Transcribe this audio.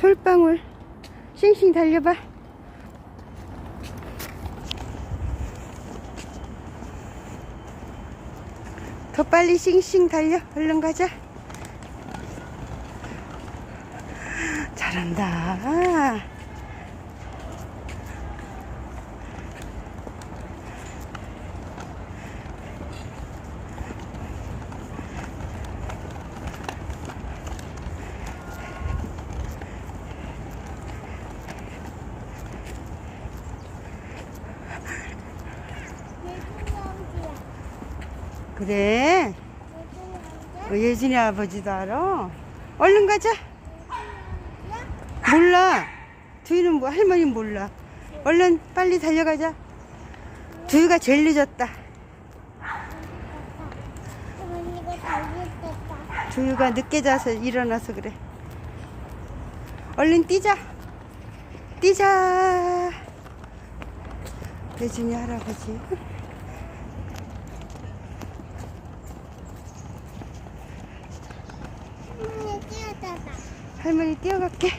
솔방울. 싱싱 달려봐. 더 빨리 싱싱 달려. 얼른 가자. 잘한다 그래? 어, 예진이 아버지도 알아? 얼른 가자. 몰라. 두유는 뭐 할머니는 몰라. 얼른 빨리 달려가자. 두유가 제일 늦었다. 두유가 늦게 자서 일어나서 그래. 얼른 뛰자. 뛰자. 예진이 할아버지 언니 뛰어다가. 할머니 뛰어갈게